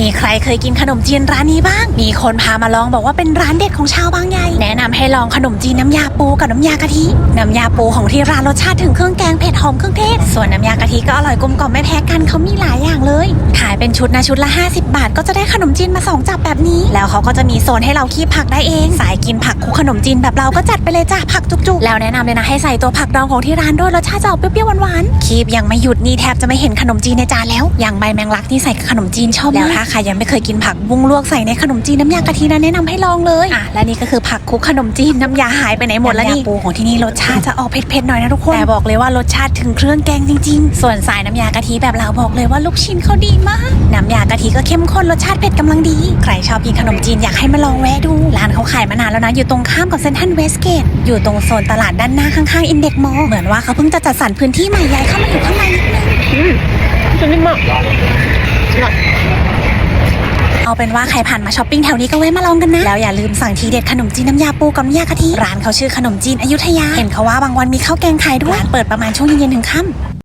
มีใครเคยกินขนมจีนร้านนี้บ้าง มีคนพามาลองบอกว่าเป็นร้านเด็ดของชาวบางใหญ่ แนะนำให้ลองขนมจีนน้ำยาปูกับน้ำยากะทิ น้ำยาปูของที่ร้านรสชาติถึงเครื่องแกงเผ็ดหอมเครื่องเทศ ส่วนน้ำยากะทิก็อร่อยกลมกล่อมไม่แพ้กันเขามีหลายอย่างเลย ขายเป็นชุดนะชุดละ 50 บาท ก็จะได้ขนมจีนมาสองจับแบบนี้ แล้วเขาก็จะมีโซนให้เราคีบผักได้เอง สายกินผัก ขนมจีนแบบเราก็จัดไปเลยจ้ะผักจุกๆ แล้วแนะนำเลยนะให้ใส่ตัวผักดองของที่ร้านด้วยรสชาติจะออกเปรี้ยวๆหวานๆคีบยังไม่หยุดนี่แทบจะไม่เห็นขนมจีนในจานแล้วอย่างใบแมงลักที่ใส่กับขนมจีนชอบแล้วถ้าใครยังไม่เคยกินผักบุ้งลวกใส่ในขนมจีนน้ำยากะทินะแนะนำให้ลองเลยอะและนี่ก็คือผักคลุกขนมจีนน้ำยาหายไปไหนหมดแล้วนี่ปูของที่นี่รสชาติจะออกเผ็ดๆหน่อยนะทุกคนแต่บอกเลยว่ารสชาติถึงเครื่องแกงจริง ๆ ส่วนสายน้ำยากะทิแบบเราบอกเลยว่าลูกชิ้นเขาดีมาก น้ำยากะ ทิก็เข้มข้นรสชาติเผ็ดกำลังดี ใครชอบกินขนมจีนอยากให้มาลองแวะดู ร้านเขาขายมานานแล้วนะ อยู่ตรงข้ามกับเซนทรัลเวสเกตอยู่ตรงโซนตลาดด้านหน้าข้างๆอินเด็กมอลเหมือนว่าเขาเพิ่งจะจัดสรรพื้นที่ใหม่ย้ายเข้ามาอยู่ข้างในนิดนึงจะนิ่มมากเอาเป็นว่าใครผ่านมาช้อปปิ้งแถวนี้ก็แวะมาลองกันนะ แล้วอย่าลืมสั่งทีเด็ดขนมจีนน้ำยาปูกับน้ำยากะทิร้านเขาชื่อขนมจีนอยุธยา เห็นเขาว่าบางวันมีข้าวแกงขายด้วยร้านเปิดประมาณช่วงเย็นๆถึงค่ำ